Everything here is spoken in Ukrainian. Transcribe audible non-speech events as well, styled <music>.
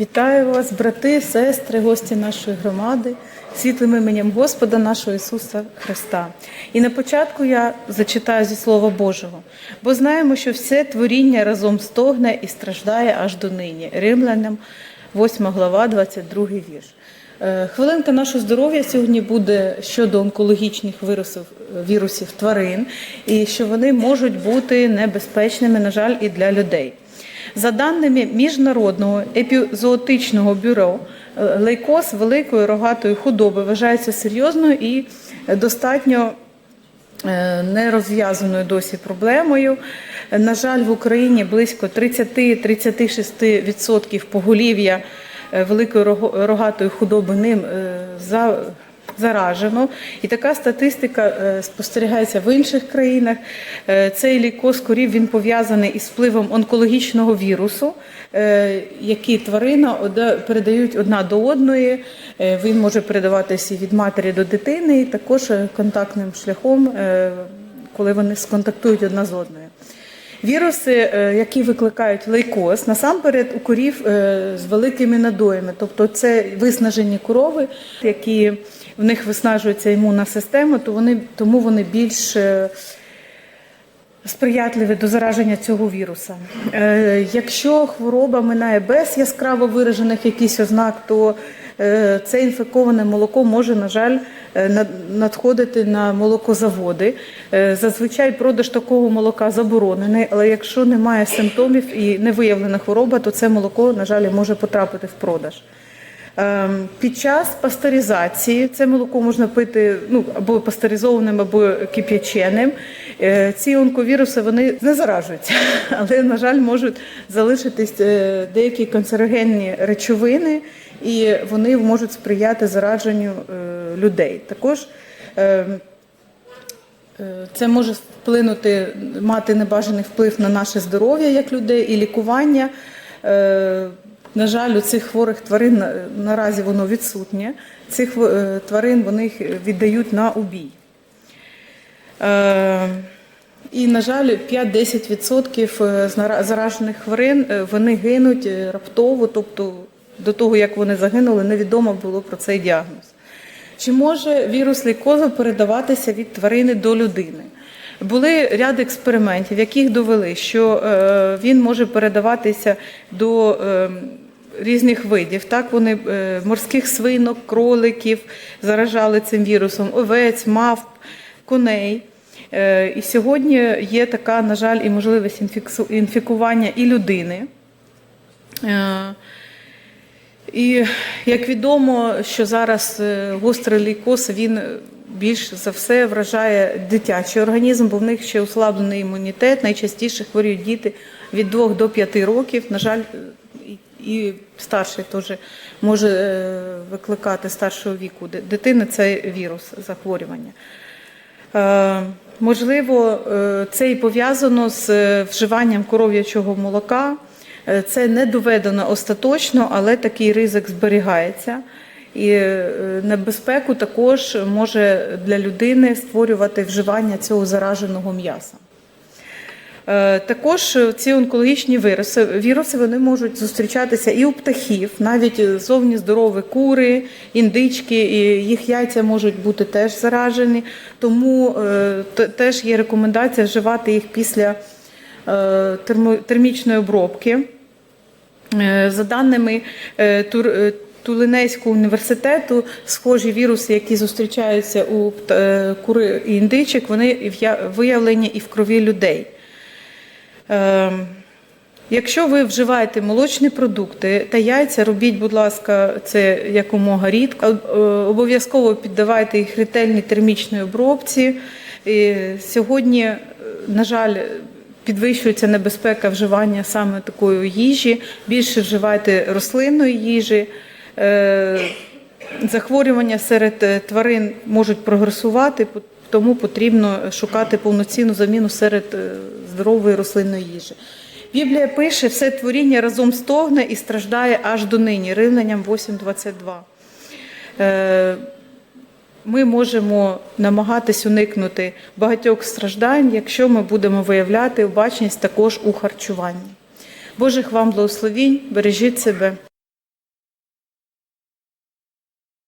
Вітаю вас, брати, сестри, гості нашої громади, світлим іменем Господа нашого Ісуса Христа. І на початку я зачитаю зі Слова Божого, бо знаємо, що все творіння разом стогне і страждає аж до нині. Римлянам, 8 глава, 22 вірш. Е, Хвилинка нашого здоров'я сьогодні буде щодо онкологічних вірусів, вірусів тварин, і що вони можуть бути небезпечними, на жаль, і для людей. За даними Міжнародного епізоотичного бюро, е, лейкоз великої рогатої худоби вважається серйозною і достатньо е, нерозв'язаною досі проблемою. На жаль, в Україні близько 30-36% поголів'я е, великої рогатої худоби ним за заражено. І така статистика е, спостерігається в інших країнах. Е, Цей лікоз корів він пов'язаний із впливом онкологічного вірусу, е, який тварина передають одна до одної. Він може передаватися від матері до дитини, і також контактним шляхом, коли вони сконтактують одна з одною. Віруси, е, які викликають лейкоз, насамперед у корів е, з великими надоями, тобто це виснажені корови, які в них виснажується імунна система, то вони тому вони більш е, сприятливі до зараження цього віруса. Е, Якщо хвороба минає без яскраво виражених якихось ознак, то е, це інфековане молоко може, на жаль, е, надходити на молокозаводи. Зазвичай продаж такого молока заборонений, але якщо немає симптомів і не виявлена хвороба, то це молоко, на жаль, може потрапити в продаж. Ем, Під час пастеризації це молоко можна пити ну, або пастеризованим, або кип'яченим. Е, Ці онковіруси вони не заражуються, <laughs> але, на жаль, можуть залишитись е, деякі канцерогенні речовини, і вони можуть сприяти зараженню е, людей. Також ем, Це може вплинути, мати небажаний вплив на наше здоров'я як людей і лікування. Е, На жаль, у цих хворих тварин наразі воно відсутнє. Цих е, тварин вони їх віддають на убій. Е, І, на жаль, 5-10% заражених тварин е, вони гинуть е, раптово, тобто до того, як вони загинули, невідомо було про цей діагноз. Чи може вірус лейкозу передаватися від тварини до людини? Були ряд експериментів, яких довели, що е, він може передаватися до е, різних видів. Так, вони е, морських свинок, кроликів заражали цим вірусом, овець, мавп, коней. Е, І сьогодні є така, на жаль, і можливість інфікування і людини. Е, і як відомо, що зараз гострий лейкоз, він більш за все вражає дитячий організм, бо в них ще ослаблений імунітет. Найчастіше хворіють діти від 2 до 5 років. На жаль, і- старший теж може е, викликати старшого віку. Дитини це вірус захворювання. Е, Можливо, е, це і пов'язано з вживанням коров'ячого молока. Це не доведено остаточно, але такий ризик зберігається. І небезпеку також може для людини створювати вживання цього зараженого м'яса. Е, Також ці онкологічні віруси, віруси вони можуть зустрічатися і у птахів, навіть зовні здорові кури, індички, і їх яйця можуть бути теж заражені. Тому е, теж є рекомендація вживати їх після е, термічної обробки. Е, За даними е, е, Тулинецького університету, схожі віруси, які зустрічаються у е, кури і індичок, вони виявлені і в крові людей. Ем, Якщо ви вживаєте молочні продукти та яйця, робіть, будь ласка, це якомога рідко. Е, Обов'язково піддавайте їх ретельній термічній обробці. І сьогодні, е, на жаль, підвищується небезпека вживання саме такої їжі. Більше вживайте рослинної їжі. Е, Захворювання серед тварин можуть прогресувати, тому потрібно шукати повноцінну заміну серед е, здорової рослинної їжі. Біблія пише, все творіння разом стогне і страждає аж до нині. Римлянам 8.22. Е, Ми можемо намагатись уникнути багатьох страждань, якщо ми будемо виявляти обачність також у харчуванні. Божих вам благословінь, бережіть себе.